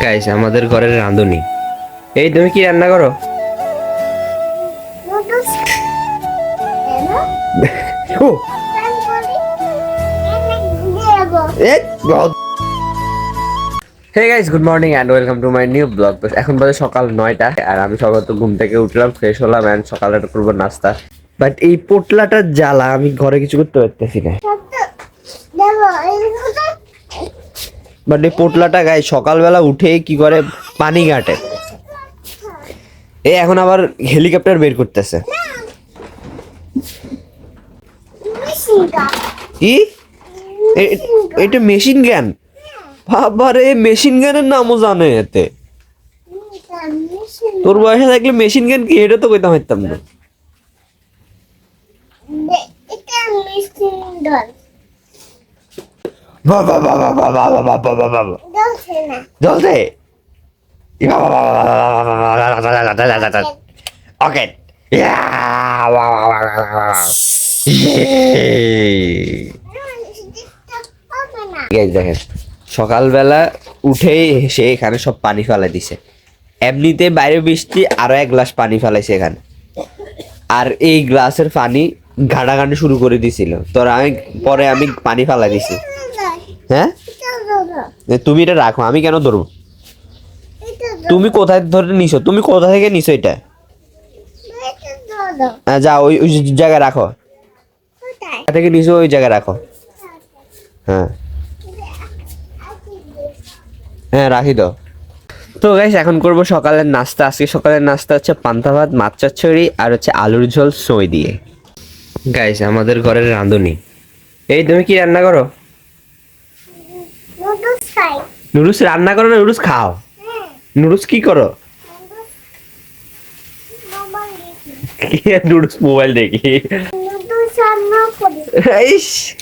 Guys আমাদের ঘরের রাঁধুনি। এই তুমি কি রান্না করো? ও. Hey guys good morning and welcome to my new blog এখন বাজে সকাল নয়টা আর আমি সকাল তো ঘুম থেকে উঠলাম ফ্রেশ হলাম অ্যান্ড সকালে করব নাস্তা। বাট এই পোটলাটার জ্বালা আমি ঘরে কিছু করতে পারতেছি না। বাট এই পোটলাটা গায়ে সকালবেলা উঠে কি করে? পানি ঘাটে। এ এখন আবার হেলিকপ্টার বের করতেছে. কি? এটা মেশিন গান বাবারে মেশিন গানের নামও জানে এতে। তোর বয়সে থাকলে মেশিন গান কি? এটা তো কইতাম পারতাম না। Ito missing doon. বাবা বাবা বাবা বাবা বাবা বাবা. জ্বলছে ওকে দেখেন সকালবেলা উঠেই সে এখানে সব পানি ফেলাই দিছে এমনিতে বাইরে বৃষ্টি আরও এক গ্লাস পানি ফেলাইছে এখানে আর এই গ্লাসের পানি ঘাটাঘাটি শুরু করে দিছিল তোর আমি পরে আমি পানি ফেলাই দিছি হ্যাঁ? তুমি এটা রাখো আমি কেন ধরবো? তুমি কোথায় ধরে নিছো? তুমি কোথা থেকে নিছো এটা? হ্যাঁ, যাও ওই ওই জায়গায় রাখো। থেকে নিছো ওই জায়গায় রাখো। হ্যাঁ। হ্যাঁ রাখি তো তো গাইস এখন করব সকালের নাস্তা। আজকে সকালের নাস্তা হচ্ছে পান্তা ভাত মাছ চচ্চড়ি আর হচ্ছে আলুর ঝোল সই দিয়ে। গাইস আমাদের ঘরের রাঁধুনি। এই তুমি কি রান্না করো? খাই। রান্না করো নুরুস খাও। নুরুস কি করো? নুডলস মোবাইল দেখি?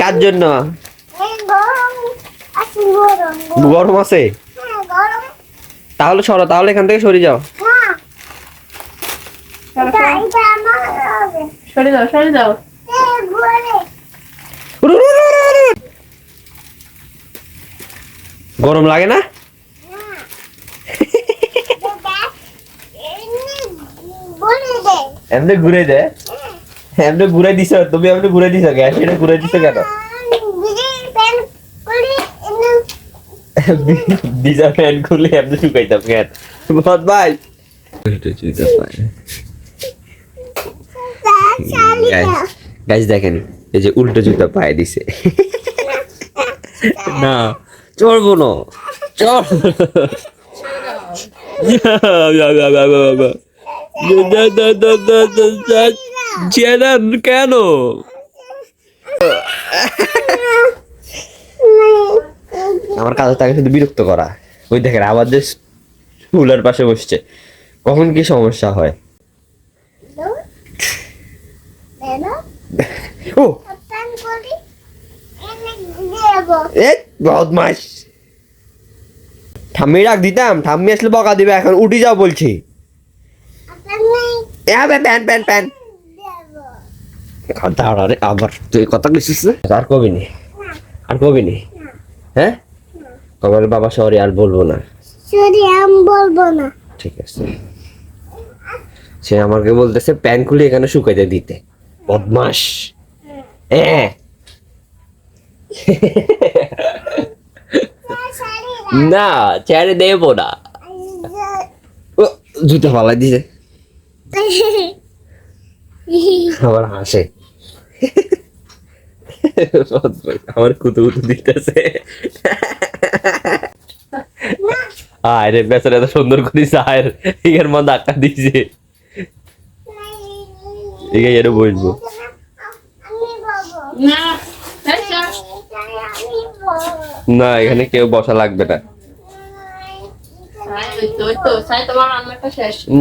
কার। জন্য? গরম আছে? তাহলে সরো তাহলে এখান থেকে সরে যাও। সরে যাও সরে যাও। গরম লাগে না? এমনি ঘুরে দে। এমনি ঘুরে দিছ তুমি এমনি ঘুরে দিছ গ্যাস এটা ঘুরে দিছ কেন দিজা ফ্যান খুলে এমনি শুকাইতাম কেন বদ ভাই। গাইজ দেখেন এই যে উল্টো জুতা পায়ে দিছে। না। চড়বো না চড় জেনান কেন? আমার কাজে তাকে শুধু বিরক্ত করা। ওই দেখেন আবার যে স্কুলের পাশে বসছে কখন কি সমস্যা হয়? ও বদমাস ঠাম্মি রাখ দিতাম ঠাম্মি আসলে বকা দিবে এখন উঠি যাও বলছি। প্যান প্যান প্যান। দাঁড়া রে আবার তুই কথা আর কবি নি। আর কবি নি। হ্যাঁ? কবার বাবা সরি আর বলব না। সরি আমি বলব না। ঠিক আছে। সে আমাকে বলতেছে প্যান খুলে এখানে শুকাইতে দিতে। বদমাস হ্যাঁ। না ছেড়ে দেবো না। ও জুতো ফালাই দিছে। আবার হাসে। আমার কুতু কুতু দিতেছে। আয় রে বেচারা এত সুন্দর করিস আয় এর মধ্যে ধাক্কা দিছে। ঠিক আছে এটা বসবো না এই চল। আমি বলব না এখানে কেউ বসা লাগবে না।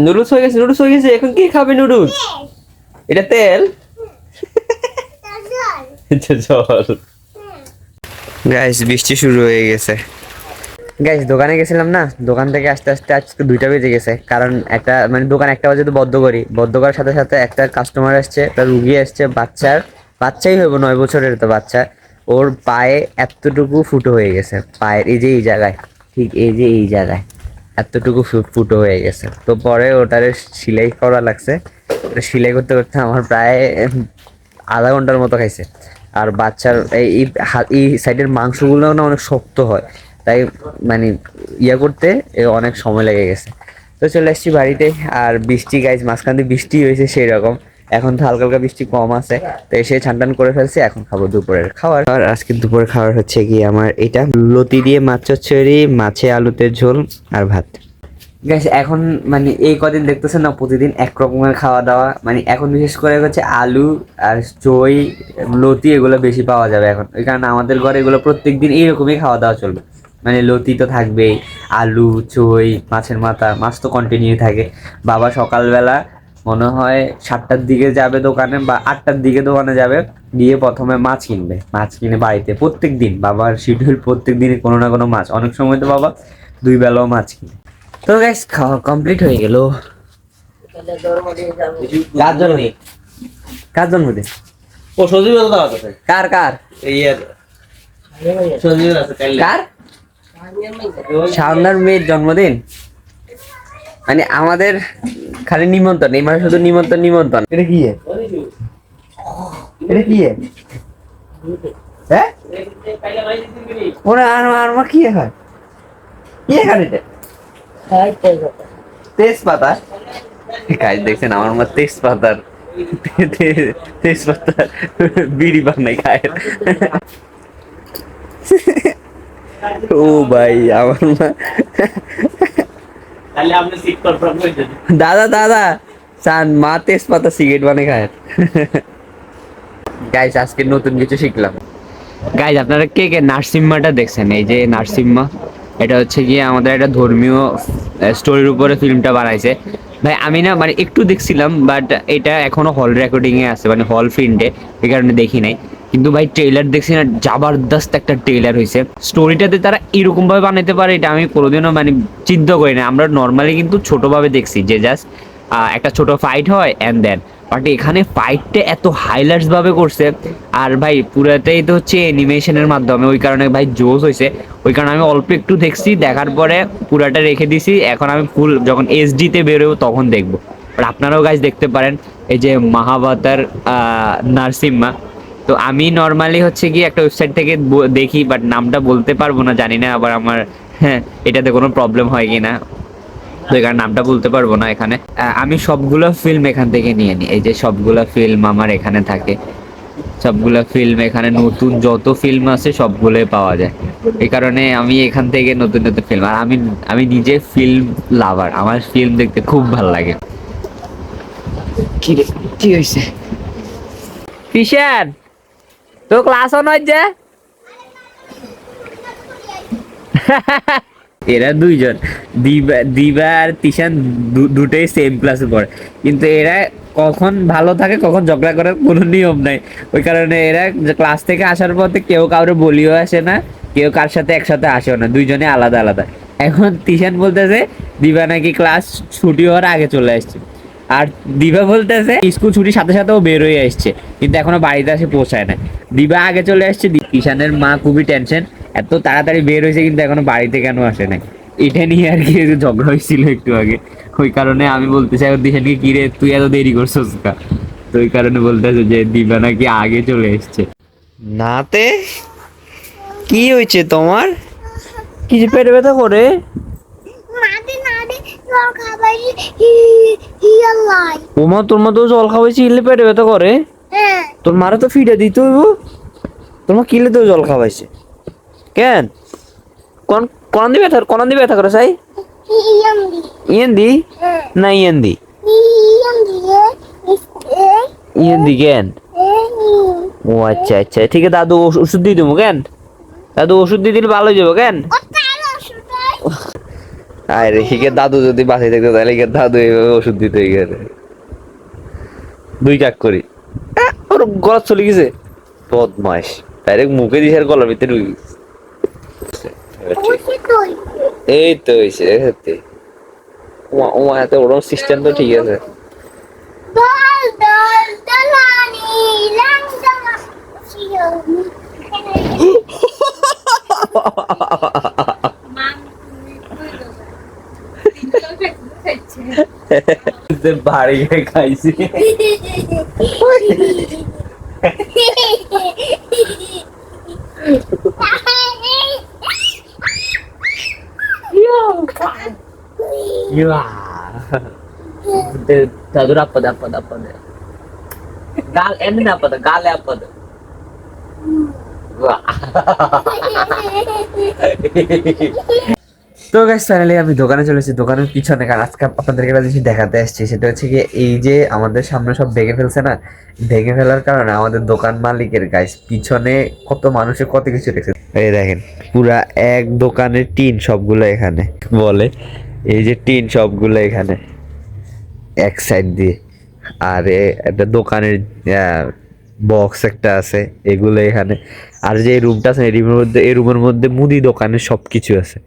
নুডলস হয়ে গেছে নুডলস হয়ে গেছে এখন কি খাবে নুডলস? এটা তেল? আচ্ছা, চল গাইস বৃষ্টি শুরু হয়ে গেছে। গাইস দোকানে গেছিলাম না? দোকান থেকে আস্তে আস্তে আজকে দুইটা বেজে গেছে। কারণ একটা মানে দোকান একটা বাজে তো বদ্ধ করি। বদ্ধ করার সাথে সাথে একটা কাস্টমার আসছে একটা রুগী আসছে বাচ্চার। বাচ্চাই হইব নয় বছরের তো বাচ্চা। ওর পায়ে এতটুকু ফুটো হয়ে গেছে। পায়ের এই যে এই জায়গায়, ঠিক এই যে এই জায়গায় এতটুকু ফুটো হয়ে গেছে। তো পরে ওটারে সেলাই করা লাগছে। সেলাই করতে করতে আমার প্রায় আধা ঘণ্টার মতো খাইছে। আর বাচ্চার এই এই সাইডের মাংসগুলো না অনেক শক্ত হয়। তাই মানে ইয়ে করতে অনেক সময় লেগে গেছে। তো চলে আসছি বাড়িতে। আর বৃষ্টি গাইজ মাঝখান দিয়ে বৃষ্টি হয়েছে সেই রকম এখন তো হালকা হালকা বৃষ্টি কম আছে, তো এসে ছান করে ফেলছি, এখন খাব দুপুরের খাবার। আর আজকে দুপুরের খাবার হচ্ছে কি আমার এটা, লতি দিয়ে মাছ চচ্চড়ি, মাছে আলুতে ঝোল আর ভাত। গ্যাস এখন মানে এই কদিন দেখতেছেন না, প্রতিদিন এক রকমের খাওয়া দাওয়া মানে এখন বিশেষ করে হচ্ছে আলু আর চই লতি এগুলো বেশি পাওয়া যাবে এখন। ওই কারণে আমাদের ঘরে এগুলো প্রত্যেক দিন এইরকমই খাওয়া দাওয়া চলবে। মানে লতি তো থাকবেই, আলু চই মাছের মাথা, মাছ তো কন্টিনিউ থাকে। বাবা সকালবেলা মনে হয় সাতটার দিকে যাবে দোকানে বা আটটার দিকে দোকানে যাবে গিয়ে প্রথমে মাছ কিনবে। মাছ কিনে বাড়িতে প্রত্যেক দিন বাবার শিডিউল প্রত্যেক দিনই কোনো না কোনো মাছ। অনেক সময় তো বাবা দুই বেলাও মাছ কিনে। তো গাইস খাওয়া কমপ্লিট হয়ে গেল। কার জন্মদিন কার জন্মদিন ও সজীব কার কার? কার? শাওনার মেয়ের জন্মদিন? মানে আমাদের খালি নিমন্ত্রণ এই মাসে শুধু নিমন্ত্রণ নিমন্ত্রণ। এটা কি এটা কি হ্যাঁ? ওরা আর আর কি হয় কি এখানে এটা? তেজপাতা। কাজ দেখছেন আমার মা তেজপাতার তেজপাতার বিড়ি বানাই খায়। ও ভাই আমার মা দাদা দাদা, চান, মা তেজপাতা সিগারেট বানিয়ে খায়। গাইস আজকে নতুন কিছু শিখলাম। গাইজ আপনারা কে কে নার্সিম্মাটা দেখছেন? এই যে নার্সিম্মা এটা হচ্ছে গিয়ে আমাদের একটা ধর্মীয় স্টোরির উপরে ফিল্মটা বানাইছে। ভাই, আমি না মানে একটু দেখছিলাম বাট এটা এখনও হল রেকর্ডিং এ আছে মানে হল প্রিন্টে এই কারণে দেখি নাই। কিন্তু ভাই ট্রেলার দেখছি না, জাবারদস্ত একটা ট্রেলার হয়েছে স্টোরিটাতে তারা এরকম ভাবে বানাইতে পারে, এটা আমি কোনোদিনও মানে চিন্তা করি না। আমরা নর্মালি কিন্তু ছোটভাবে দেখছি যে জাস্ট একটা ছোট ফাইট হয় অ্যান্ড দেন বাট এখানে ফাইটটা এত হাইলাইটস ভাবে করছে, আর ভাই পুরাটাই তো হচ্ছে অ্যানিমেশনের মাধ্যমে, ওই কারণে ভাই জোস হয়েছে ওই কারণে আমি অল্প একটু দেখছি, দেখার পরে পুরাটা রেখে দিছি, এখন আমি ফুল যখন এইচডিতে বেরোবো তখন দেখব। আর আপনারাও গাছ দেখতে পারেন, এই যে মাহাবাতার নার্সিম্মা তো আমি নর্মালি হচ্ছে কি একটা ওয়েবসাইট থেকে দেখি বাট নামটা বলতে পারব না জানি না আবার আমার হ্যাঁ এটাতে কোনো প্রবলেম হয় কি না। তো এখানে নামটা বলতে পারব না এখানে। আমি সবগুলো ফিল্ম এখান থেকে নিয়ে নিই। এই যে সবগুলো ফিল্ম আমার এখানে থাকে। সবগুলো ফিল্ম এখানে নতুন যত ফিল্ম আছে সবগুলোই পাওয়া যায়। এই কারণে আমি এখান থেকে নতুন নতুন ফিল্ম আর আমি আমি নিজে ফিল্ম লাভার আমার ফিল্ম দেখতে খুব ভালো লাগে। কি কি হয়েছে কিষান তো ক্লাস অন হচ্ছে এরা দুইজন, দিবা দিবা আর তিশান দুটোই সেম ক্লাসে পড়ে। কিন্তু এরা কখন ভালো থাকে, কখন ঝগড়া করার কোনো নিয়ম নাই। ওই কারণে এরা ক্লাস থেকে আসার পথে কেউ কাউরে বলিও আসে না, কেউ কার সাথে একসাথে আসেও না, দুইজনে আলাদা আলাদা। এখন তিশান বলতেছে, দিবা নাকি ক্লাস ছুটি হওয়ার আগে চলে আসছে। আর দিবা বলতেছে স্কুল ছুটির সাথে সাথে ও বের হয়ে আসছে কিন্তু এখনও বাড়িতে আসে পৌঁছায় না দিবা আগে চলে আসছে কিষানের মা খুবই টেনশন এত তাড়াতাড়ি বের হয়েছে কিন্তু এখনও বাড়িতে কেন আসে না এটা নিয়ে আর কি ঝগড়া হয়েছিল একটু আগে। ওই কারণে আমি বলতেছি এখন দিশানকে কি রে তুই এত দেরি করছিস কা? তো ওই কারণে বলতেছে যে দিবা নাকি আগে চলে এসছে নাতে? কি হয়েছে তোমার? কিছু পেটে ব্যথা করে নাদি নাদি জল খাবাই হিয়ালাই ওমা তোর মা তো জল খাওয়াইছি ইলে পেটে ব্যথা করে। হ্যাঁ। তোর মারা তো ফিডে দিতে হইব। তোমার কিলে তো জল খাওয়াইছে। কেন? কোন কোন দিবে ব্যথা কোন দিবে ব্যথা করে সাই? হিয়ান্দি ইয়েন দি হ্যাঁ না ইয়েন দি হিয়ান্দি এ ইয়েন দি কেন? ও আচ্ছা আচ্ছা। ঠিক আছে দাদু ওষ- ওষুধ দিয়ে দেবো কেন? দাদু ওষুধ দিয়ে দিলে ভালো হয়ে যাব কেন? ও তার আরে হিকে দাদু যদি বাঁচাই থাকতো তাহলে হিকে দাদু এইভাবে ওষুধ দিতে গেলে দুই কাক করি। ওর গলা চলে গেছে। বদমাস ডাইরেক্ট মুখে দিয়ে আর গলার ভিতরে ঢুকে এই তো হয়েছে সত্যি। ওমা ওমা এত ওরম সিস্টেম তো ঠিক আছে। দল দল দলানি লঙ্গলা इधर भारी है खाइसी చదురా పద పద పద గాలి ఎండిన పద గాలి ఆపదు వా তো গাইস ফাইনালি আমি দোকানে চলে এসেছি। দোকানের পিছনে, কারণ আজকে আপনাদেরকে একটা জিনিস দেখাতে আসছি। সেটা হচ্ছে কি এই যে আমাদের সামনে সব ভেঙে ফেলছে না, ভেঙে ফেলার কারণে আমাদের দোকান মালিকের গাইস পিছনে কত মানুষের কত কিছু রেখেছে এই দেখেন, পুরা এক দোকানের টিন সবগুলো এখানে। বলে, এই যে টিন সবগুলো এখানে, এক সাইড দিয়ে। আর একটা দোকানের বক্স একটা আছে, এগুলো এখানে। আর যে রুমটা আছে, এই রুমের মধ্যে এই রুমের মধ্যে মুদি দোকানের সব কিছু আছে।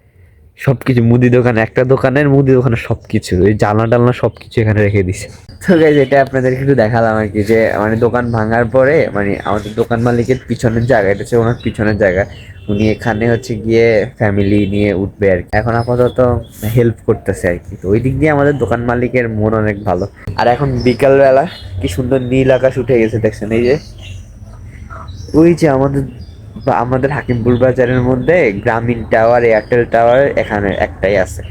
সব কিছু মুদি দোকান, একটা দোকানের মুদি দোকানের সব কিছু এই জানলা টালনা সব কিছু এখানে রেখে দিছে। তো গাইজ এটা আপনাদেরকে একটু দেখালাম আর কি, যে মানে দোকান ভাঙার পরে মানে আমাদের দোকান মালিকের পিছনের জায়গা, এটা হচ্ছে ওনার পিছনের জায়গা। উনি এখানে হচ্ছে গিয়ে ফ্যামিলি নিয়ে উঠবে আর কি। এখন আপাতত হেল্প করতেছে আর কি। তো ওই দিক দিয়ে আমাদের দোকান মালিকের মন অনেক ভালো। আর এখন বিকালবেলা কি সুন্দর নীল আকাশ উঠে গেছে, দেখছেন এই যে? ওই যে আমাদের আমাদের হাকিমপুর বাজারের মধ্যে গ্রামীণ টাওয়ার, এয়ারটেল টাওয়ার এখানে একটাই আছে।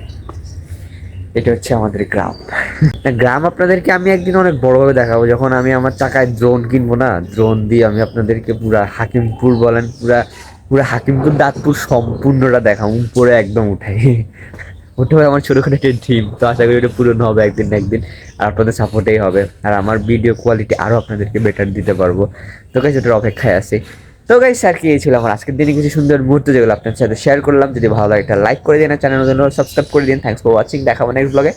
এটা হচ্ছে আমাদের গ্রাম। গ্রাম আপনাদেরকে আমি একদিন অনেক বড় দেখাবো। যখন আমি আমার চাকায় ড্রোন কিনবো না ড্রোন দিয়ে আমি আপনাদেরকে পুরা হাকিমপুর বলেন, পুরা পুরা হাকিমপুর, দাঁতপুর সম্পূর্ণটা দেখাবো। উপরে একদম উঠাই ওটা আমার ছোটখাটো একটা ড্রিম তো আশা করি ওটা পূরণ হবে একদিন না একদিন। আর আপনাদের সাপোর্টেই হবে। আর আমার ভিডিও কোয়ালিটি আরও আপনাদেরকে বেটার দিতে পারব। তো গাইজ ওটার অপেক্ষায় আছি। তো গাইজ আর কি ছিল আমার আজকের দিনে কিছু সুন্দর মুহূর্ত যেগুলো আপনার সাথে শেয়ার করলাম। যদি ভালো লাগে একটা লাইক করে দিন চ্যানেল জন্য সাবস্ক্রাইব করে দিন। থ্যাংকস ফর ওয়াচিং দেখাবো নেক্সট ব্লগে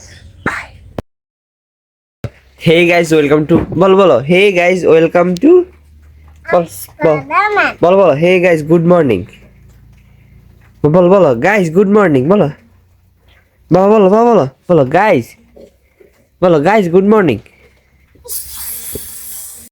হে গাইজ ওয়েলকাম টু বল, বলো হে গাইজ ওয়েলকাম টু বল বল হে গাইজ গুড মর্নিং বল, বলো গাইজ গুড মর্নিং বলো। বলো বলো বলো বলো বলো গাইজ বলো গাইজ গুড মর্নিং